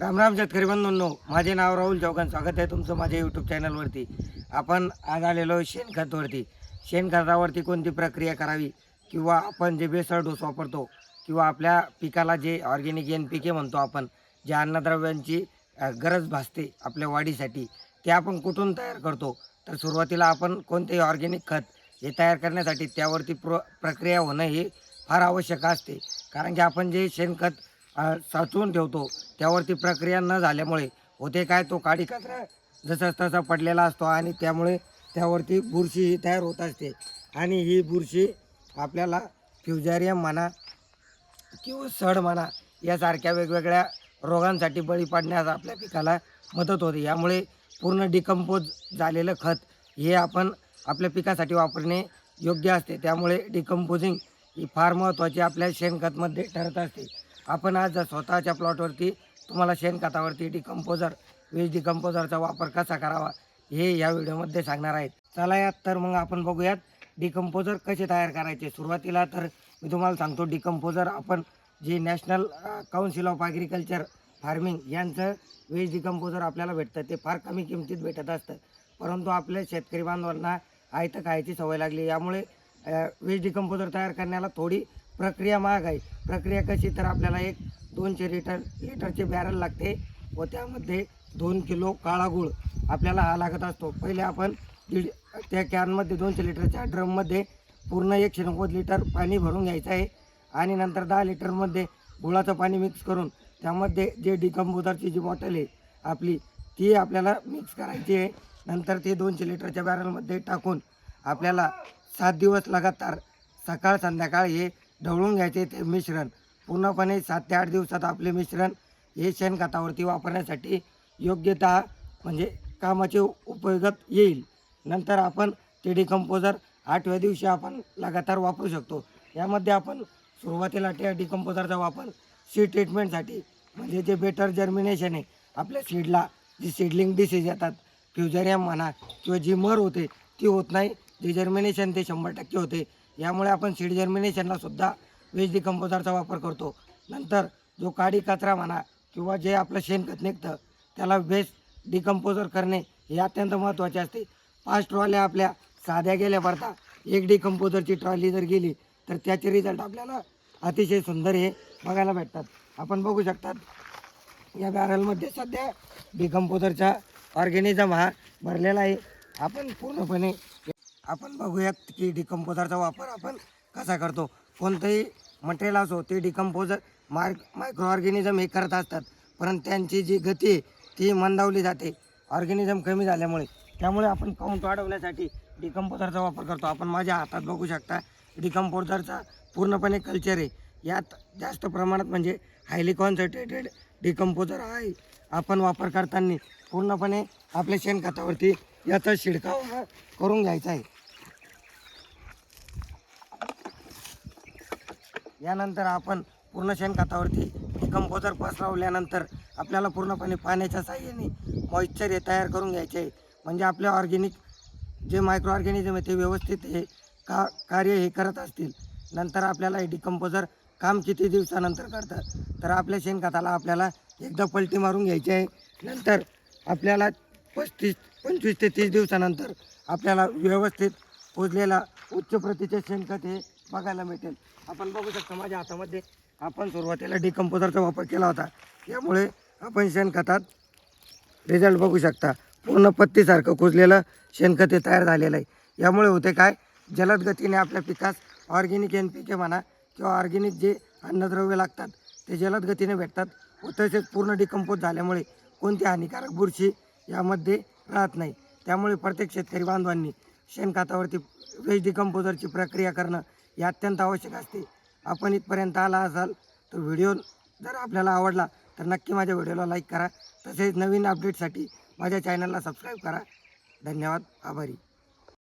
राम राम शेतकरी बंधूंनो. माझे नाव राहुल चौकान स्वागत आहे तुमचं माझ्या यूट्यूब चॅनलवरती आपण आज आलेलो शेणखतवरती. शेणखतावरती कोणती प्रक्रिया करावी? किंवा आपण जे बेसळ डोस वापरतो किंवा आपल्या पिकाला जे ऑर्गेनिक एन पी के म्हणतो आपण जे अन्नद्रव्यांची गरज भासते आपल्या वाढीसाठी ते आपण कुठून तयार करतो? तर सुरुवातीला आपण कोणतेही ऑर्गेनिक खत हे तयार करण्यासाठी त्यावरती प्र प्रक्रिया होणं हे फार आवश्यक असते. कारण की आपण जे शेणखत साचवून ठेवतो. त्यावरती प्रक्रिया न झाल्यामुळे होते काय तो काडी कचरा जसा तसा पडलेला असतो आणि त्यामुळे त्यावरती बुरशी ही तयार होत असते. आणि ही बुरशी आपल्याला फ्युजारियम म्हणा किंवा सड म्हणा यासारख्या वेगवेगळ्या रोगांसाठी बळी पडण्यास आपल्या पिकाला मदत होते. यामुळे पूर्ण डिकम्पोज झालेलं खत हे आपण आपल्या पिकासाठी वापरणे योग्य असते. त्यामुळे डिकम्पोजिंग ही फार महत्त्वाची आपल्या शेणखतमध्ये ठरत असते. आपण आज स्वतःच्या प्लॉटवरती तुम्हाला शेणखतावरती डिकम्पोजर वेज डिकम्पोजरचा वापर कसा करावा हे या व्हिडिओमध्ये सांगणार आहेत. चला यात तर मग आपण बघूयात डिकम्पोजर कसे तयार करायचे? सुरुवातीला तर मी तुम्हाला सांगतो डिकम्पोजर आपण जे national council of agriculture farming यांचं वेज डिकम्पोजर आपल्याला भेटतं ते फार कमी किमतीत भेटत असतं. परंतु आपल्या शेतकरी बांधवांना आयतं खायची सवय लागली. यामुळे वेज डिकम्पोजर तयार करण्याला थोडी प्रक्रिया महाग आहे. प्रक्रिया कशी तर आपल्याला एक दोनशे लिटर लिटरचे बॅरल लागते व त्यामध्ये दोन किलो काळा गुळ आपल्याला हा लागत असतो. पहिले आपण दीड त्या कॅनमध्ये दोनशे लिटरच्या ड्रममध्ये पूर्ण एकशे नव्वद लिटर पाणी भरून घ्यायचं आहे आणि नंतर दहा लिटरमध्ये गुळाचं पाणी मिक्स करून त्यामध्ये जे डिकम्पोजरची जी बॉटल आहे आपली ती आपल्याला मिक्स करायची आहे. नंतर ते दोनशे लिटरच्या बॅरलमध्ये टाकून आपल्याला सात दिवस लगातार सकाळ संध्याकाळ हे ढवळून घ्यायचे ते मिश्रण. पूर्णपणे सात ते आठ दिवसात आपले मिश्रण हे शेणखतावरती वापरण्यासाठी योग्यता म्हणजे कामाचे उपयोगात येईल. नंतर आपण ते डिकम्पोजर आठव्या दिवशी आपण लगातार वापरू शकतो. यामध्ये आपण सुरुवातीला त्या डिकम्पोजरचा वापर सीड ट्रीटमेंटसाठी म्हणजे जे बेटर जर्मिनेशन आहे आपल्या सीडला जी सीडलिंग डिसीज येतात फ्युजरियम म्हणा किंवा जी मर होते ती होत नाही. जे जर्मिनेशन ते शंभर टक्के होते. यामुळे आपण सीड जर्मिनेशनला सुद्धा वेज डिकंपोजरचा वापर करतो. नंतर जो काडी कचरा म्हणा किंवा जे आपलं शेणखत निघतं त्याला वेस्ट डिकंपोजर करणे हे अत्यंत महत्त्वाचे असते. पाच ट्रॉल्या आपल्या साध्या गेल्या पडता एक डिकंपोजरची ट्रॉली जर गेली तर त्याचे रिझल्ट आपल्याला अतिशय सुंदर हे बघायला भेटतात. आपण बघू शकतात या बॅरलमध्ये सध्या डिकंपोजरचा ऑर्गॅनिझम हा भरलेला आहे. आपण पूर्णपणे आपण बघूयात की डिकम्पोजरचा वापर आपण कसा करतो. कोणतंही मटेरियल असो ते डिकम्पोजर मार्क मायक्रो ऑर्गॅनिझम हे करत असतात. परंतु त्यांची जी गती आहे ती मंदावली जाते. ऑर्गॅनिझम कमी झाल्यामुळे. त्यामुळे आपण काउंट वाढवण्यासाठी डिकम्पोजरचा वापर करतो. आपण माझ्या हातात बघू शकता डिकम्पोजरचा पूर्णपणे कल्चर आहे. यात जास्त प्रमाणात म्हणजे हायली कॉन्सन्ट्रेटेड डिकम्पोजर आहे. आपण वापर करताना पूर्णपणे आपल्या शेणखतावरती याचा शिडकाव हा करून घ्यायचा आहे. यानंतर आपण पूर्ण शेणखतावरती कंपोजर पसरवल्यानंतर आपल्याला पूर्णपणे पाण्याच्या साह्याने मॉइश्चर हे तयार करून घ्यायचे. आहे म्हणजे आपले ऑर्गॅनिक जे मायक्रो ऑर्गॅनिझम आहे ते व्यवस्थित हे का कार्य हे करत असतील. नंतर आपल्याला हे डिकम्पोजर काम किती दिवसानंतर करतं तर आपल्या शेणखताला आपल्याला एकदा पलटी मारून घ्यायची आहे. नंतर आपल्याला पस्तीस पंचवीस ते तीस दिवसानंतर आपल्याला व्यवस्थित पोजलेला उच्च प्रतीचे शेणखत हे बघायला मिळतील आपण बघू शकता माझ्या हातामध्ये आपण सुरुवातीला डिकम्पोजरचा वापर केला होता. यामुळे आपण शेणखतात रिझल्ट बघू शकता. पूर्ण पत्तीसारखं कुजलेलं शेणखत हे तयार झालेलं आहे. यामुळे होते काय? जलद गतीने आपल्या पिकास ऑर्गेनिक एन पी के म्हणा किंवा ऑर्गेनिक जे अन्नद्रव्य लागतात ते जलद गतीने भेटतात. व तसेच पूर्ण डिकम्पोज झाल्यामुळे कोणती हानिकारक बुरशी यामध्ये राहत नाही. त्यामुळे प्रत्येक शेतकरी बांधवांनी शेणखतावरती वेज डिकम्पोजरची प्रक्रिया करणं हे अत्यंत आवश्यक असते. आपण इथपर्यंत आला असाल तर व्हिडिओ जर आपल्याला आवडला तर नक्की माझ्या व्हिडिओला लाईक करा. तसेच नवीन अपडेटसाठी माझ्या चॅनलला सबस्क्राईब करा. धन्यवाद. आभारी.